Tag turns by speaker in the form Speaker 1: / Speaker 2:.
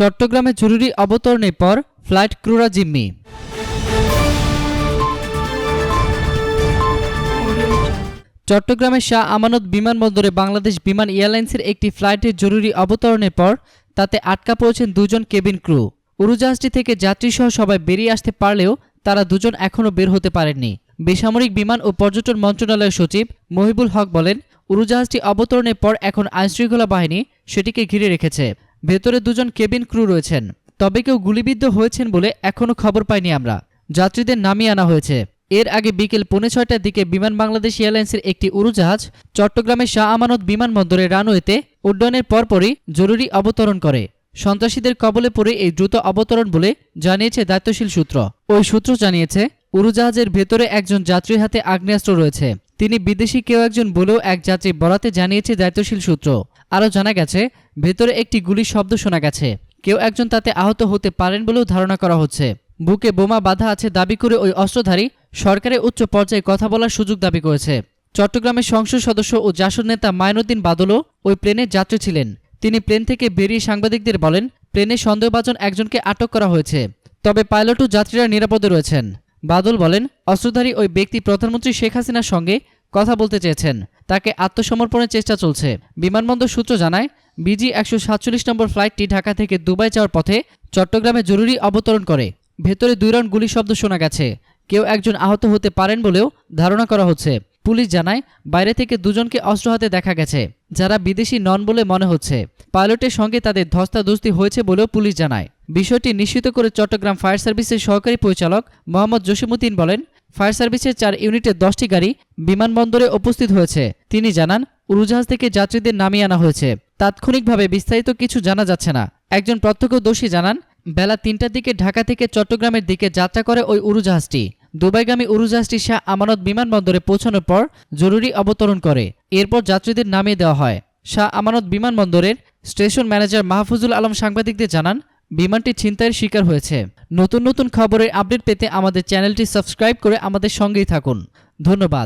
Speaker 1: চট্টগ্রামে জরুরি অবতরণের পর ফ্লাইট ক্রুরা জিম্মি। চট্টগ্রামের শাহ আমানত বিমানবন্দরে বাংলাদেশ বিমান এয়ারলাইন্সের একটি ফ্লাইটের জরুরি অবতরণের পর তাতে আটকা পড়েছেন দুজন কেবিন ক্রু। উড়োজাহাজটি থেকে যাত্রীসহ সবাই বেরিয়ে আসতে পারলেও তারা দুজন এখনও বের হতে পারেননি। বেসামরিক বিমান ও পর্যটন মন্ত্রণালয়ের সচিব মহিবুল হক বলেন, উড়োজাহাজটি অবতরণের পর এখন আইনশৃঙ্খলা বাহিনী সেটিকে ঘিরে রেখেছে। ভেতরে দুজন কেবিন ক্রু রয়েছেন, তবে কেউ গুলিবিদ্ধ হয়েছেন বলে এখনও খবর পাইনি আমরা। যাত্রীদের নামিয়ে আনা হয়েছে। এর আগে বিকেল পৌনে ছয়টার দিকে বিমান বাংলাদেশ এয়ারলাইন্সের একটি উড়োজাহাজ চট্টগ্রামের শাহ আমানত বিমানবন্দরে রানওয়েতে উড্ডয়নের পরপরই জরুরি অবতরণ করে। সন্ত্রাসীদের কবলে পড়ে এই দ্রুত অবতরণ বলে জানিয়েছে দায়িত্বশীল সূত্র। ওই সূত্র জানিয়েছে, উড়োজাহাজের ভেতরে একজন যাত্রীর হাতে আগ্নেয়াস্ত্র রয়েছে। তিনি বিদেশি কেউ একজন বলেও এক যাত্রী বরাতে জানিয়েছে দায়িত্বশীল সূত্র। আরও জানা গেছে, ভেতরে একটি গুলির শব্দ শোনা গেছে। কেউ একজন তাতে আহত হতে পারেন বলেও ধারণা করা হচ্ছে। বুকে বোমা বাধা আছে দাবি করে ওই অস্ত্রধারী সরকারের উচ্চ পর্যায়ে কথা বলার সুযোগ দাবি করেছে। চট্টগ্রামের সংসদ সদস্য ও জাসদ নেতা মাইনুদ্দিন বাদলও ওই প্লেনের যাত্রী ছিলেন। তিনি প্লেন থেকে বেরিয়ে সাংবাদিকদের বলেন, প্লেনে সন্দেহভাজন একজনকে আটক করা হয়েছে, তবে পাইলট ও যাত্রীরা নিরাপদে রয়েছেন। বাদল বলেন, অস্ত্রধারী ওই ব্যক্তি প্রধানমন্ত্রী শেখ হাসিনার সঙ্গে কথা বলতে চেয়েছেন। তাকে আত্মসমর্পণের চেষ্টা চলছে। বিমানবন্দর সূত্র জানায়, বিজি একশো সাতচল্লিশ নম্বর ফ্লাইটটি ঢাকা থেকে দুবাই যাওয়ার পথে চট্টগ্রামে জরুরি অবতরণ করে। ভেতরে দুই রাউন্ড গুলি শব্দ শোনা গেছে। কেউ একজন আহত হতে পারেন বলেও ধারণা করা হচ্ছে। পুলিশ জানায়, বাইরে থেকে দুজনকে অস্ত্র হাতে দেখা গেছে, যারা বিদেশি নন বলে মনে হচ্ছে। পাইলটের সঙ্গে তাদের ধস্তাধস্তি হয়েছে বলেও পুলিশ জানায়। বিষয়টি নিশ্চিত করে চট্টগ্রাম ফায়ার সার্ভিসের সহকারী পরিচালক মোহাম্মদ জসিমুদ্দিন বলেন, ফায়ার সার্ভিসের চার ইউনিটের দশটি গাড়ি বিমানবন্দরে উপস্থিত হয়েছে। তিনি জানান, উড়োজাহাজ থেকে যাত্রীদের নামিয়ে আনা হয়েছে। তাৎক্ষণিকভাবে বিস্তারিত কিছু জানা যাচ্ছে না। একজন প্রত্যক্ষদর্শী জানান, বেলা তিনটার দিকে ঢাকা থেকে চট্টগ্রামের দিকে যাত্রা করে ওই উড়োজাহাজটি। দুবাইগামী উড়োজাহাজটি শাহ আমানত বিমানবন্দরে পৌঁছানোর পর জরুরি অবতরণ করে। এরপর যাত্রীদের নামিয়ে দেওয়া হয়। শাহ আমানত বিমানবন্দরের স্টেশন ম্যানেজার মাহফুজুল আলম সাংবাদিকদের জানান বিমানটি ছিনতাইয়ের শিকার হয়েছে। নতুন নতুন খবরের আপডেট পেতে আমাদের চ্যানেলটি সাবস্ক্রাইব করে আমাদের সঙ্গেই থাকুন। ধন্যবাদ।